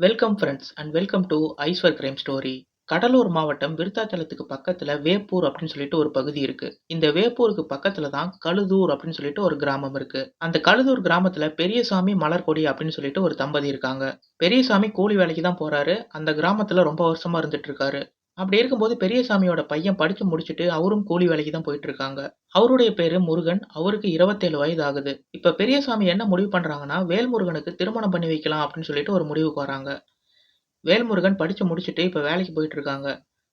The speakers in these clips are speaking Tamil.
Welcome friends and welcome to Aishwar crime story Cuddalore மாவட்டம் விருத்தாச்சலத்துக்கு பக்கத்தில் வேப்பூர் அப்படின்னு சொல்லிட்டு ஒரு பகுதி இருக்கு. இந்த வேப்பூருக்கு பக்கத்துல தான் கழுதூர் அப்படின்னு சொல்லிட்டு ஒரு கிராமம் இருக்கு. அந்த கழுதூர் கிராமத்துல பெரியசாமி மலர்கொடி அப்படின்னு சொல்லிட்டு ஒரு தம்பதி இருக்காங்க. பெரியசாமி கூலி வேலைக்கு தான் போறாரு. அந்த கிராமத்துல ரொம்ப வருஷமா இருந்துட்டு இருக்காரு. அப்படி இருக்கும்போது பெரியசாமியோட பையன் படிச்சு முடிச்சுட்டு அவரும் கூலி வேலைக்கு தான் போயிட்டு இருக்காங்க அவருடைய பேரு முருகன். அவருக்கு இருபத்தேழு வயது ஆகுது இப்ப பெரியசாமி என்ன முடிவு பண்றாங்கன்னா வேல்முருகனுக்கு திருமணம் பண்ணி வைக்கலாம் அப்படின்னு சொல்லிட்டு ஒரு முடிவுக்கு வராங்க. வேல்முருகன் படிச்சு முடிச்சுட்டு இப்ப வேலைக்கு போயிட்டு இருக்காங்க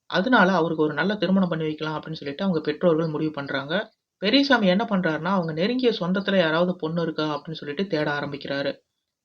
அதனால அவருக்கு ஒரு நல்ல திருமணம் பண்ணி வைக்கலாம் அப்படின்னு சொல்லிட்டு அவங்க பெற்றோர்கள் முடிவு பண்றாங்க. பெரியசாமி என்ன பண்றாருன்னா அவங்க நெருங்கிய சொந்தத்துல யாராவது பொண்ணு இருக்கா அப்படின்னு சொல்லிட்டு தேட ஆரம்பிக்கிறாரு.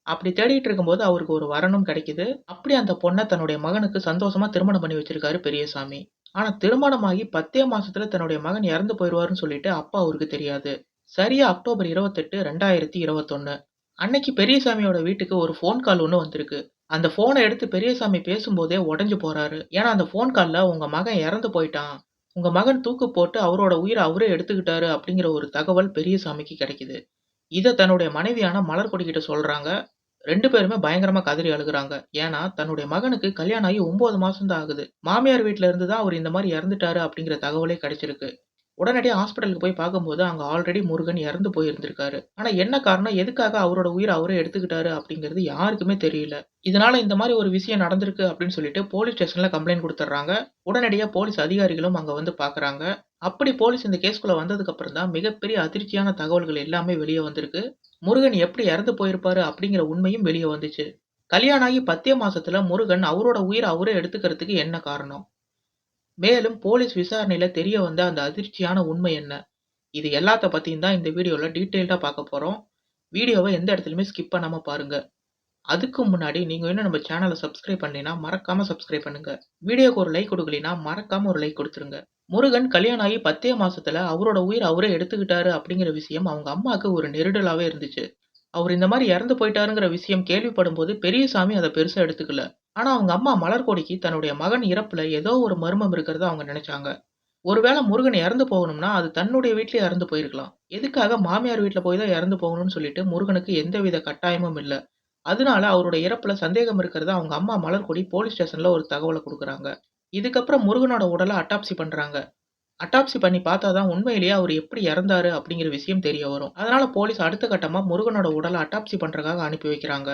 அப்படி தேடிட்டு இருக்கும்போது அவருக்கு ஒரு வரனும் கிடைக்குது. அப்படி அந்த பொண்ணை தன்னுடைய மகனுக்கு சந்தோஷமா திருமணம் பண்ணி வச்சிருக்காரு பெரியசாமி. ஆனா திருமணமாகி பத்தே மாசத்துல தன்னுடைய மகன் இறந்து போயிடுவாருன்னு சொல்லிட்டு அப்பா அவருக்கு தெரியாது. சரியா அக்டோபர் இருபத்தெட்டு ரெண்டாயிரத்தி இருபத்தொன்னு. அன்னைக்கு பெரியசாமியோட வீட்டுக்கு ஒரு ஃபோன் கால் ஒன்று வந்திருக்கு. அந்த ஃபோனை எடுத்து பெரியசாமி பேசும்போதே உடஞ்சு போறாரு. ஏன்னா அந்த ஃபோன் காலில் உங்க மகன் இறந்து போயிட்டான். உங்க மகன் தூக்கு போட்டு அவரோட உயிரை அவரே எடுத்துக்கிட்டாரு அப்படிங்கிற ஒரு தகவல் பெரியசாமிக்கு கிடைக்குது. இதை தன்னுடைய மனைவியான மலர்கொடி கிட்ட சொல்றாங்க. ரெண்டு பேருமே பயங்கரமா கதறி அழுகுறாங்க. ஏன்னா தன்னுடைய மகனுக்கு கல்யாணம் ஆகி ஒன்பது மாசம் தான் ஆகுது. மாமியார் வீட்ல இருந்து தான் அவர் இந்த மாதிரி இறந்துட்டாரு அப்படிங்கிற தகவலே கிடைச்சிருக்கு. உடனடியாக ஹாஸ்பிட்டலுக்கு போய் பார்க்கும்போது அங்கே ஆல்ரெடி முருகன் இறந்து போயிருந்திருக்காரு. ஆனால் என்ன காரணம்? எதுக்காக அவரோட உயிர் அவரே எடுத்துக்கிட்டாரு அப்படிங்கிறது யாருக்குமே தெரியல. இதனால இந்த மாதிரி ஒரு விஷயம் நடந்திருக்கு அப்படின்னு சொல்லிட்டு போலீஸ் ஸ்டேஷன்ல கம்ப்ளைண்ட் கொடுத்துட்றாங்க. உடனடியாக போலீஸ் அதிகாரிகளும் அங்கே வந்து பார்க்குறாங்க. அப்படி போலீஸ் இந்த கேஸ்குள்ள வந்ததுக்கு அப்புறம் தான் மிகப்பெரிய அதிர்ச்சியான தகவல்கள் எல்லாமே வெளியே வந்திருக்கு. முருகன் எப்படி இறந்து போயிருப்பாரு அப்படிங்கிற உண்மையும் வெளியே வந்துச்சு. கல்யாணம் ஆகி பத்தே மாசத்துல முருகன் அவரோட உயிரை அவரே எடுத்துக்கிறதுக்கு என்ன காரணம்? மேலும் போலீஸ் விசாரணையில தெரிய வந்த அந்த அதிர்ச்சியான உண்மை என்ன? இது எல்லாத்த பத்தியும் தான் இந்த வீடியோல டீட்டெயில்டா பார்க்க போறோம். வீடியோவை எந்த இடத்துலயுமே ஸ்கிப் பண்ணாம பாருங்க. அதுக்கு முன்னாடி நீங்க இன்னும் நம்ம சேனலை சப்ஸ்கிரைப் பண்ணீங்கன்னா மறக்காம சப்ஸ்கிரைப் பண்ணுங்க. வீடியோக்கு ஒரு லைக் கொடுக்கலைன்னா மறக்காம ஒரு லைக் கொடுத்துருங்க. முருகன் கல்யாணம் ஆகி பத்தே மாசத்துல அவரோட உயிர் அவரே எடுத்துக்கிட்டாரு அப்படிங்கிற விஷயம் அவங்க அம்மாவுக்கு ஒரு நெருடலாவே இருந்துச்சு. அவர் இந்த மாதிரி இறந்து போயிட்டாருங்கிற விஷயம் கேள்விப்படும் போது பெரியசாமி அதை பெருசா எடுத்துக்கல. ஆனா அவங்க அம்மா மலர்கொடிக்கு தன்னுடைய மகன் இறப்புல ஏதோ ஒரு மர்மம் இருக்கிறத அவங்க நினைச்சாங்க. ஒருவேளை முருகன் இறந்து போகணும்னா அது தன்னுடைய வீட்லயே இறந்து போயிருக்கலாம். எதுக்காக மாமியார் வீட்டில் போய் தான் இறந்து போகணும்னு சொல்லிட்டு முருகனுக்கு எந்தவித கட்டாயமும் இல்லை. அதனால அவரோட இறப்புல சந்தேகம் இருக்கிறத அவங்க அம்மா மலர்கொடி போலீஸ் ஸ்டேஷன்ல ஒரு தகவலை கொடுக்குறாங்க. இதுக்கப்புறம் முருகனோட உடலை அட்டாப்சி பண்றாங்க. அட்டாப்சி பண்ணி பார்த்தா தான் உண்மையிலேயே அவர் எப்படி இறந்தாரு அப்படிங்கிற விஷயம் தெரிய வரும். அதனால போலீஸ் அடுத்த கட்டமா முருகனோட உடலை அட்டாப்சி பண்றதுக்காக அனுப்பி வைக்கிறாங்க.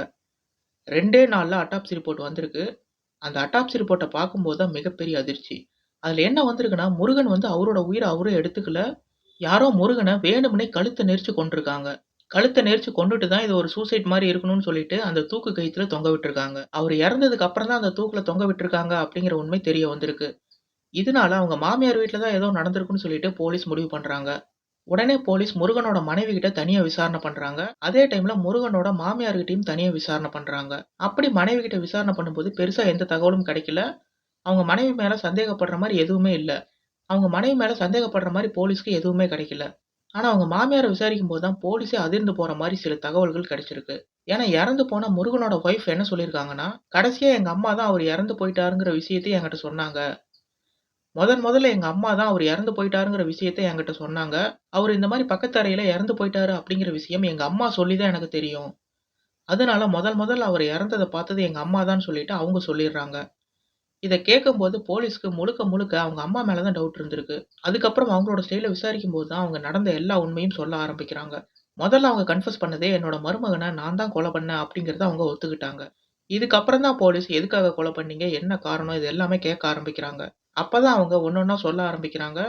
ரெண்டே நாள்ல அட்டாப்சி ரிப்போர்ட் வந்திருக்கு. அந்த அட்டாப்சி ரிப்போர்ட்டை பார்க்கும்போது தான் மிகப்பெரிய அதிர்ச்சி. அதுல என்ன வந்திருக்குன்னா முருகன் வந்து அவரோட உயிரை அவரே எடுத்துக்கல. யாரோ முருகனை வேணும்னே கழுத்தை நெரிச்சு கொண்டிருக்காங்க கழுத்தை நெரிச்சு கொண்டுட்டு தான் இது ஒரு சூசைட் மாதிரி இருக்கணும்னு சொல்லிட்டு அந்த தூக்கு கயிற்றுல தொங்க விட்டுருக்காங்க. அவர் இறந்ததுக்கு அப்புறம் தான் அந்த தூக்குல தொங்க விட்டுருக்காங்க அப்படிங்கிற உண்மை தெரிய வந்திருக்கு. இதனால அவங்க மாமியார் வீட்டில் தான் ஏதோ நடந்திருக்குன்னு சொல்லிட்டு போலீஸ் முடிவு பண்றாங்க. உடனே போலீஸ் முருகனோட மனைவி கிட்ட தனியா விசாரணை பண்றாங்க. அதே டைம்ல முருகனோட மாமியார்கிட்டயும் தனியா விசாரணை பண்றாங்க. அப்படி மனைவி கிட்ட விசாரணை பண்ணும்போது பெருசா எந்த தகவலும் கிடைக்கல. அவங்க மனைவி மேல சந்தேகப்படுற மாதிரி எதுவுமே இல்ல. அவங்க மனைவி மேல சந்தேகப்படுற மாதிரி போலீஸ்க்கு எதுவுமே கிடைக்கல. ஆனா அவங்க மாமியாரை விசாரிக்கும் போது தான் போலீஸே அதிர்ந்து போற மாதிரி சில தகவல்கள் கிடைச்சிருக்கு. ஏன்னா இறந்து போன முருகனோட ஒய்ஃப் என்ன சொல்லியிருக்காங்கன்னா கடைசியா எங்க அம்மா தான் அவர் இறந்து போயிட்டாருங்கிற விஷயத்தையும் என்கிட்ட சொன்னாங்க. முதன் முதல்ல எங்க அம்மா தான் அவர் இறந்து போயிட்டாருங்கிற விஷயத்த என்கிட்ட சொன்னாங்க. அவர் இந்த மாதிரி பக்கத்து அறையில இறந்து போயிட்டாரு அப்படிங்கிற விஷயம் எங்க அம்மா சொல்லி தான் எனக்கு தெரியும். அதனால முதல் முதல்ல அவர் இறந்ததை பார்த்தது எங்க அம்மா தான் சொல்லிட்டு அவங்க சொல்லிடுறாங்க. இதை கேட்கும்போது போலீஸ்க்கு முழுக்க முழுக்க அவங்க அம்மா மேலதான் டவுட் இருந்திருக்கு. அதுக்கப்புறம் அவங்களோட ஸ்டைல விசாரிக்கும் போது தான் அவங்க நடந்த எல்லா உண்மையும் சொல்ல ஆரம்பிக்கிறாங்க. முதல்ல அவங்க கன்ஃபர்ஸ் பண்ணதே என்னோட மருமகனை நான் தான் கொலை பண்ணேன் அப்படிங்கிறத அவங்க ஒத்துக்கிட்டாங்க. இதுக்கப்புறம் தான் போலீஸ் எதுக்காக கொலை பண்ணீங்க என்ன காரணம் இது எல்லாமே கேட்க ஆரம்பிக்கிறாங்க. அப்பதான் அவங்க ஒன்னொன்னா சொல்ல ஆரம்பிக்கிறாங்க.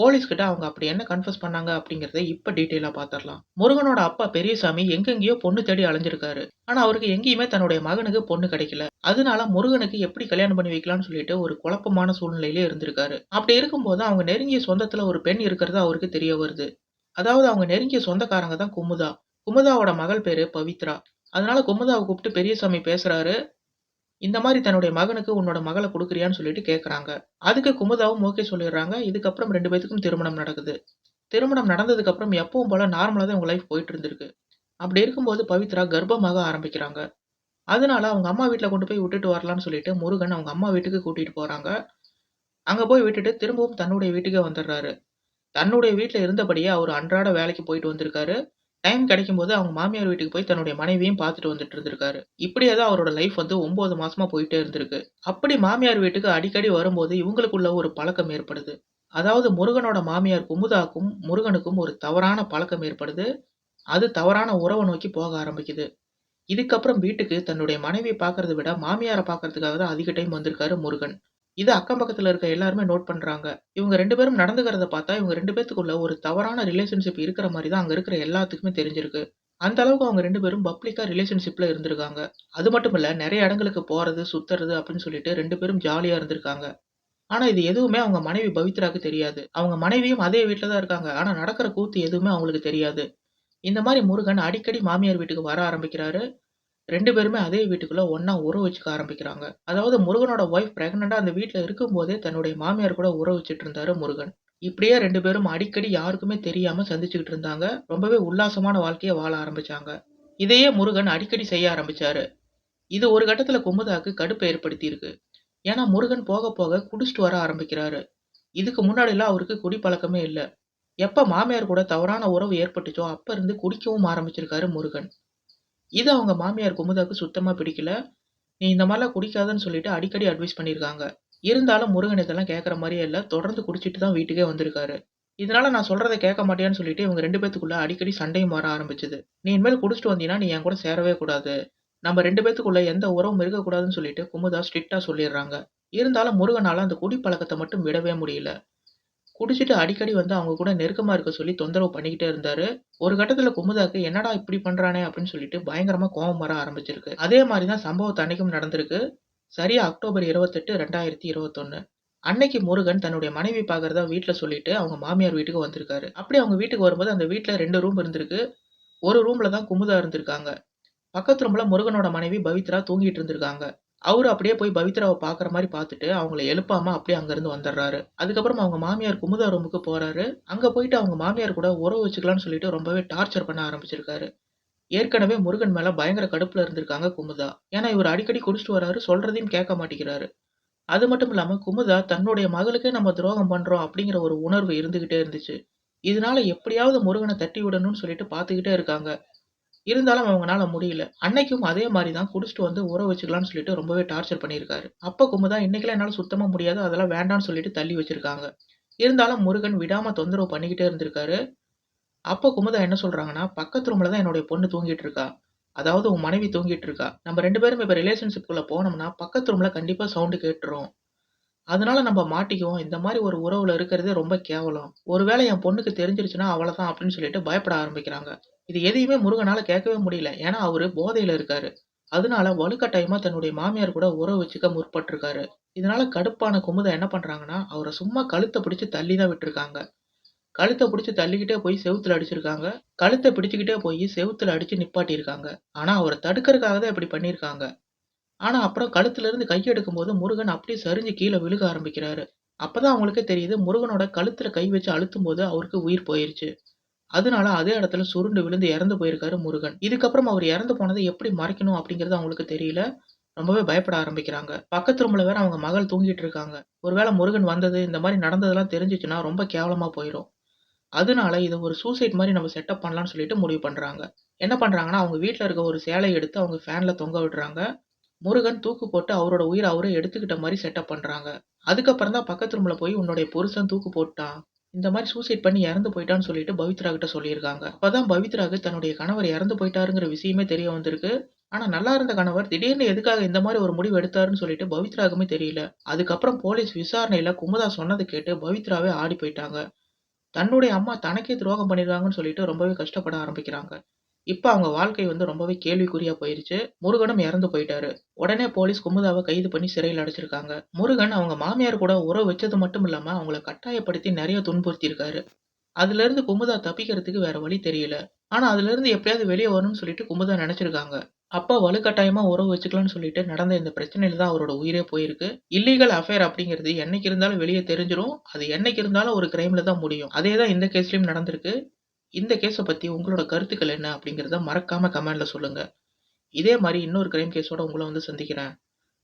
போலீஸ்கிட்ட அவங்க அப்படி என்ன கன்ஃபர்ஸ் பண்ணாங்க அப்படிங்கறத இப்ப டீட்டெயிலா பாத்திரலாம். முருகனோட அப்பா பெரியசாமி எங்கெங்கேயோ பொண்ணு தேடி அலைஞ்சிருக்காரு. ஆனா அவருக்கு எங்கேயுமே தன்னுடைய மகனுக்கு பொண்ணு கிடைக்கல. அதனால முருகனுக்கு எப்படி கல்யாணம் பண்ணி வைக்கலாம்னு சொல்லிட்டு ஒரு குழப்பமான சூழ்நிலையிலே இருந்திருக்காரு. அப்படி இருக்கும்போது அவங்க நெருங்கிய சொந்தத்துல ஒரு பெண் இருக்கிறது அவருக்கு தெரிய வருது. அதாவது அவங்க நெருங்கிய சொந்தக்காரங்க தான் குமுதா. குமுதாவோட மகள் பேரு பவித்ரா. அதனால குமுதாவை கூப்பிட்டு பெரியசாமி பேசுறாரு. இந்த மாதிரி தன்னுடைய மகனுக்கு உன்னோட மகளை கொடுக்குறியான்னு சொல்லிட்டு கேட்குறாங்க அதுக்கு குமுதாவும் ஓகே சொல்லிடுறாங்க. இதுக்கப்புறம் ரெண்டு பேத்துக்கும் திருமணம் நடக்குது. திருமணம் நடந்ததுக்கப்புறம் எப்பவும் போல நார்மலாக தான் உங்கள் லைஃப் போயிட்டு இருந்திருக்கு. அப்படி இருக்கும்போது பவித்ரா கர்ப்பமாக ஆரம்பிக்கிறாங்க. அதனால அவங்க அம்மா வீட்டில் கொண்டு போய் விட்டுட்டு வரலாம்னு சொல்லிட்டு முருகன் அவங்க அம்மா வீட்டுக்கு கூட்டிட்டு போறாங்க. அங்க போய் விட்டுட்டு திரும்பவும் தன்னுடைய வீட்டுக்கே வந்துடுறாரு. தன்னுடைய வீட்டில் இருந்தபடியே அவர் அன்றாட வேலைக்கு போயிட்டு வந்திருக்காரு. டைம் கிடைக்கும்போது அவங்க மாமியார் வீட்டுக்கு போய் தன்னுடைய மனைவியும் பார்த்துட்டு வந்துட்டு இருந்திருக்காரு. இப்படியே தான் அவரோட லைஃப் வந்து ஒன்பது மாசமா போயிட்டே இருந்திருக்கு. அப்படி மாமியார் வீட்டுக்கு அடிக்கடி வரும்போது இவங்களுக்குள்ள ஒரு பழக்கம் ஏற்படுது. அதாவது முருகனோட மாமியார் குமுதாக்கும், முருகனுக்கும் ஒரு தவறான பழக்கம் ஏற்படுது. அது தவறான உறவை நோக்கி போக ஆரம்பிக்குது. இதுக்கப்புறம் வீட்டுக்கு தன்னுடைய மனைவியை பார்க்கறத விட மாமியாரை பார்க்கறதுக்காக தான் அதிக டைம் வந்திருக்காரு முருகன். இத அக்கம் பக்கத்துல இருக்க எல்லாருமே நோட் பண்றாங்க. இவங்க 2 பேரும் நடந்துக்கிறத பார்த்தா இவங்க 2 பேத்துக்குள்ள ஒரு தவறான ரிலேஷன்ஷிப் இருக்கிற மாரி தான் அங்க இருக்கிற எல்லாத்துக்குமே தெரிஞ்சிருக்கு. அந்த அளவுக்கு அவங்க 2 பேரும் பப்ளிக்கா ரிலேஷன்ஷிப்ல இருந்திருக்காங்க. அது மட்டும் இல்ல நெறைய இடங்களுக்கு போறது, சுத்துறது அப்படின்னு சொல்லிட்டு 2 பேரும் ஜாலியா இருந்திருக்காங்க. ஆனா இது எதுவுமே அவங்க மனைவி பவித்ராக்கு தெரியாது. அவங்க மனைவியும் அதே வீட்ல தான் இருக்காங்க. ஆனா நடக்கிற கூத்து எதுவுமே அவங்களுக்கு தெரியாது. இந்த மாரி முருகன் அடிக்கடி மாமியார் வீட்டுக்கு வர ஆரம்பிக்கிறாரு. 2 பேருமே அதே வீட்டுக்குள்ள ஒண்ணா உறவு வச்சுக்க ஆரம்பிக்கிறாங்க. அதாவது முருகனோட ஒய்ஃப் பிரெக்னன்ட்டா அந்த வீட்ல இருக்கும்போதே தன்னுடைய மாமியார் கூட உறவு வச்சுட்டு இருந்தாரு முருகன். இப்படியே 2 பேரும் அடிக்கடி யாருக்குமே தெரியாம சந்திச்சுக்கிட்டு இருந்தாங்க. ரொம்பவே உல்லாசமான வாழ்க்கைய வாழ ஆரம்பிச்சாங்க. இதையே முருகன் அடிக்கடி செய்ய ஆரம்பிச்சாரு. இது ஒரு கட்டத்துல குமுதாக்கு கடுப்ப ஏற்படுத்தியிருக்கு. ஏன்னா முருகன் போக போக குடிச்சிட்டு வர ஆரம்பிக்கிறாரு. இதுக்கு முன்னாடிலாம் அவருக்கு குடிப்பழக்கமே இல்ல. எப்ப மாமியார் கூட தவறான உறவு ஏற்பட்டுச்சோ அப்ப இருந்து குடிக்கவும் ஆரம்பிச்சிருக்காரு முருகன். இது அவங்க மாமியார் குமுதாக்கு சுத்தமா பிடிக்கல. நீ இந்த மாதிரிலாம் குடிக்காதன்னு சொல்லிட்டு அடிக்கடி அட்வைஸ் பண்ணியிருக்காங்க. இருந்தாலும் முருகன் இதெல்லாம் கேட்குற மாதிரியே இல்லை தொடர்ந்து குடிச்சிட்டு தான் வீட்டுக்கே வந்திருக்காரு. இதனால நான் சொல்றதை கேட்க மாட்டியான்னு சொல்லிட்டு இவங்க ரெண்டு பேத்துக்குள்ள அடிக்கடி சண்டையும் வர ஆரம்பிச்சது. நீ இனிமேல் குடிச்சிட்டு வந்தீங்கன்னா நீ என் கூட சேரவே கூடாது. நம்ம ரெண்டு பேத்துக்குள்ள எந்த உறவும் இருக்கக்கூடாதுன்னு சொல்லிட்டு குமுதா ஸ்ட்ரிக்டா சொல்லிடுறாங்க இருந்தாலும் முருகனால அந்த குடி பழக்கத்தை மட்டும் விடவே முடியல. குடிச்சிட்டு அடிக்கடி வந்து அவங்க கூட நெருக்கமா இருக்க சொல்லி தொந்தரவு பண்ணிக்கிட்டே இருந்தாரு. ஒரு கட்டத்துல குமுதாக்கு என்னடா இப்படி பண்றானே அப்படின்னு சொல்லிட்டு பயங்கரமா கோவம் வர ஆரம்பிச்சிருக்கு. அதே மாதிரி தான் சம்பவத்த அன்னைக்கும் நடந்திருக்கு. சரியா அக்டோபர் 28, 2021 அன்னைக்கு முருகன் தன்னுடைய மனைவி பார்க்கறதா வீட்டில் சொல்லிட்டு அவங்க மாமியார் வீட்டுக்கு வந்திருக்காரு. அப்படி அவங்க வீட்டுக்கு வரும்போது அந்த வீட்டில் ரெண்டு ரூம் இருந்திருக்கு. ஒரு ரூமில் தான் குமுதா இருந்திருக்காங்க. பக்கத்து ரூமில் முருகனோட மனைவி பவித்ரா தூங்கிட்டு இருந்திருக்காங்க. அவரு அப்படியே போய் பவித்ராவ பார்க்குற மாரி பார்த்துட்டு அவங்கள எழுப்பாம அப்படியே அங்கேருந்து வந்துர்றாரு. அதுக்கப்புறம் அவங்க மாமியார் குமுதா ரூமுக்கு போறாரு. அங்க போயிட்டு அவங்க மாமியார் கூட உறவு வச்சுக்கலாம்னு சொல்லிட்டு ரொம்பவே டார்ச்சர் பண்ண ஆரம்பிச்சிருக்காரு. ஏற்கனவே முருகன் மேல பயங்கர கடுப்புல இருந்திருக்காங்க குமுதா. ஏன்னா இவரு அடிக்கடி குடிச்சிட்டு வராரு. சொல்றதையும் கேட்க மாட்டேங்கிறாரு. அது மட்டும் இல்லாம குமுதா தன்னுடைய மகளுக்கே நம்ம துரோகம் பண்றோம் அப்படிங்கிற ஒரு உணர்வு இருந்துகிட்டே இருந்துச்சு. இதனால எப்படியாவது முருகன தட்டி விடணும்னு சொல்லிட்டு பார்த்துக்கிட்டே இருக்காங்க. இருந்தாலும் அவங்கனால முடியல. அன்னைக்கும் அதே மாரி தான் குடிச்சிட்டு வந்து உறவு வச்சுக்கலாம்னு சொல்லிட்டு ரொம்பவே டார்ச்சர் பண்ணியிருக்காரு. அப்ப குமுதா இன்னைக்கெல்லாம் என்னால சுத்தமா முடியாது. அதெல்லாம் வேண்டான்னு சொல்லிட்டு தள்ளி வச்சிருக்காங்க. இருந்தாலும் முருகன் விடாம தொந்தரவு பண்ணிக்கிட்டே இருந்திருக்காரு. அப்ப குமுதா என்ன சொல்றாங்கன்னா, பக்கத்து ரூம்ல தான் என்னுடைய பொண்ணு தூங்கிட்டு இருக்கா. அதாவது உன் மனைவி தூங்கிட்டு இருக்கா. நம்ம 2 பேரும் இப்ப ரிலேஷன்ஷிப்குள்ள போனோம்னா பக்கத்து ரூம்ல கண்டிப்பா சவுண்டு கேட்டுரும். அதனால நம்ம மாட்டிக்குவோம். இந்த மாரி ஒரு உறவுல இருக்கிறதே ரொம்ப கேவலம். ஒருவேளை என் பொண்ணுக்கு தெரிஞ்சிருச்சுன்னா அவ்வளதான் அப்படின்னு சொல்லிட்டு பயப்பட ஆரம்பிக்கிறாங்க. இது எதையுமே முருகனால கேட்கவே முடியல. ஏன்னா அவரு போதையில இருக்காரு. அதனால வலுக்கட்டாயமா தன்னுடைய மாமியார் கூட உறவு வச்சுக்க முற்பட்டிருக்காரு. இதனால கடுப்பான குமுதம் என்ன பண்றாங்கன்னா, அவரை சும்மா கழுத்தை பிடிச்சு தள்ளி தான் விட்டுருக்காங்க. கழுத்தை பிடிச்சு தள்ளிக்கிட்டே போய் செவுத்துல அடிச்சிருக்காங்க. கழுத்தை பிடிச்சுக்கிட்டே போய் செவுத்துல அடிச்சு நிப்பாட்டியிருக்காங்க. ஆனா அவரை தடுக்கிறதுக்காக தான் இப்படி பண்ணியிருக்காங்க. ஆனா அப்புறம் கழுத்துல இருந்து கை எடுக்கும்போது முருகன் அப்படியே சரிஞ்சு கீழே விழுக ஆரம்பிக்கிறாரு. அப்பதான் அவங்களுக்கே தெரியுது முருகனோட கழுத்துல கை வச்சு அழுத்தும் போது அவருக்கு உயிர் போயிருச்சு. அதனால அதே இடத்துல சுருண்டு விழுந்து இறந்து போயிருக்காரு முருகன். இதுக்கப்புறம் அவர் இறந்து போனதை எப்படி மறைக்கணும் அப்படிங்கிறது அவங்களுக்கு தெரியல. ரொம்பவே பயப்பட ஆரம்பிக்கிறாங்க. பக்கத்து ரூம்ல வேற அவங்க மகள் தூங்கிட்டு இருக்காங்க. ஒருவேளை முருகன் வந்தது, இந்த மாதிரி நடந்ததெல்லாம் தெரிஞ்சிச்சுன்னா ரொம்ப கேவலமா போயிடும் அதனால இதை ஒரு சூசைட் மாதிரி நம்ம செட்டப் பண்ணலாம்னு சொல்லிட்டு முடிவு பண்றாங்க. என்ன பண்றாங்கன்னா, அவங்க வீட்டில் இருக்க ஒரு சேலை எடுத்து அவங்க ஃபேன்ல தொங்க விடுறாங்க. முருகன் தூக்கு போட்டு அவரோட உயிரை அவரே எடுத்துக்கிட்ட மாதிரி செட்டப் பண்றாங்க. அதுக்கப்புறம் தான் பக்கத்து ரூம்ல போய் உன்னுடைய புருஷன் தூக்கு போட்டுட்டான். இந்த மாதிரி சூசைட் பண்ணி இறந்து போயிட்டான்னு சொல்லிட்டு பவித்ரா கிட்ட சொல்லியிருக்காங்க. அப்பதான் பவித்ராக்கு தன்னுடைய கணவர் இறந்து போயிட்டாருங்கிற விஷயமே தெரிய வந்திருக்கு. ஆனா நல்லா இருந்த கணவர் திடீர்னு எதுக்காக இந்த மாதிரி ஒரு முடிவு எடுத்தாருன்னு சொல்லிட்டு பவித்ராக்குமே தெரியல. அதுக்கப்புறம் போலீஸ் விசாரணையில குமுதா சொன்னது கேட்டு பவித்ராவே ஆடி போயிட்டாங்க. தன்னுடைய அம்மா தனக்கே துரோகம் பண்ணிருக்காங்கன்னு சொல்லிட்டு ரொம்பவே கஷ்டப்பட ஆரம்பிக்கிறாங்க. இப்ப அவங்க வாழ்க்கை வந்து ரொம்பவே கேள்விக்குறியா போயிருச்சு. முருகனும் இறந்து போயிட்டாரு. உடனே போலீஸ் குமுதாவ கைது பண்ணி சிறையில அடைச்சிருக்காங்க. முருகன் அவங்க மாமியார் கூட உறவு வச்சது மட்டும் இல்லாம அவங்கள கட்டாயப்படுத்தி நெறைய துன்புறுத்தியிருக்காரு. அதிலிருந்து குமுதா தப்பிக்கிறதுக்கு வேற வழி தெரியல. ஆனா அதிலிருந்து எப்படியாவது வெளிய வரணும்னு சொல்லிட்டு குமுதா நெனைச்சிருக்காங்க. அப்பா வலுக்கட்டாயமா உறவு வச்சுக்கலாம்னு சொல்லிட்டு நடந்த இந்த பிரச்சனையில தான் அவரோட உயிரே போயிருக்கு. இல்லீகல் அஃபேர் அப்படிங்கிறது என்னைக்கு இருந்தாலும் வெளிய தெரிஞ்சிரும். அது என்னைக்கு இருந்தாலும் ஒரு கிரைம்ல தான் முடியும். அதே தான் இந்த கேஸ்லயும் நடந்திருக்கு. இந்த கேஸை பற்றி உங்களோட கருத்துக்கள் என்ன அப்படிங்கிறத மறக்காமல் கமெண்டில் சொல்லுங்கள் இதே மாதிரி இன்னொரு கிரைம் கேஸோட உங்களை வந்து சந்திக்கிறேன்.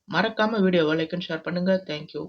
மறக்காமல் வீடியோவை லைக் அண்ட் ஷேர் பண்ணுங்கள் தேங்க் யூ.